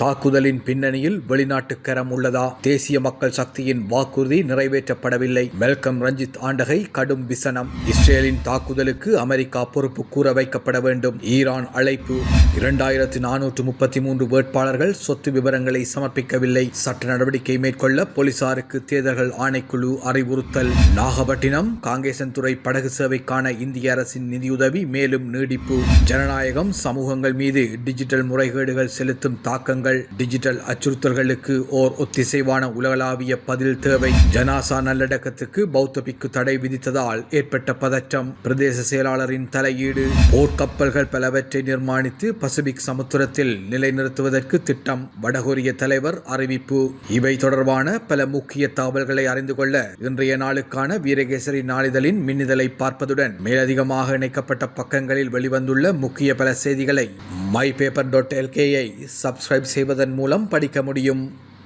தாக்குதலின் பின்னணியில் வெளிநாட்டு கரம் உள்ளதா? தேசிய மக்கள் சக்தியின் வாக்குறுதி நிறைவேற்றப்படவில்லை. மெல்கம் ரஞ்சித் ஆண்டகை கடும் விசனம். இஸ்ரேலின் தாக்குதலுக்கு அமெரிக்கா பொறுப்பு கூற வைக்கப்பட வேண்டும். ஈரான் அழைப்பு. இரண்டாயிரத்து நானூற்று முப்பத்தி மூன்று வேட்பாளர்கள் சொத்து விவரங்களை சமர்ப்பிக்கவில்லை. சட்ட நடவடிக்கை மேற்கொள்ள போலீசாருக்கு தேர்தல்கள் ஆணைக்குழு அறிவுறுத்தல். நாகப்பட்டினம் காங்கேசன்துறை படகு சேவைக்கான இந்திய அரசின் நிதியுதவி மேலும் நீடிப்பு. ஜனநாயகம் சமூகங்கள் மீது டிஜிட்டல் முறைகேடுகள் செலுத்தும் தாக்கங்கள் டிஜிட்டல் அச்சுறுத்தல்களுக்கு ஓர் ஒத்திசைவான உலகளாவிய பதில் தேவை. ஜனாசா நல்லடக்கத்துக்கு பௌத்த பிக்கு தடை விதித்ததால் ஏற்பட்ட பதற்றம் பிரதேச செயலாளரின் தலையீடு போர்க்கப்பல்கள் பலவற்றை நிர்மாணித்து பசிபிக் சமுத்திரத்தில் நிலைநிறுத்துவதற்கு திட்டம் வடகொரிய தலைவர் அறிவிப்பு. இவை தொடர்பான பல முக்கிய தகவல்களை அறிந்து கொள்ள இன்றைய நாளுக்கான வீரகேசரி நாளிதழின் மின்னிதழை பார்ப்பதுடன் மேலதிகமாக இணைக்கப்பட்ட பக்கங்களில் வெளிவந்துள்ள முக்கிய பல செய்திகளை மை பேப்பர் டாட் எல்கேயை சப்ஸ்கிரைப் செய்வதன் மூலம் படிக்க முடியும்.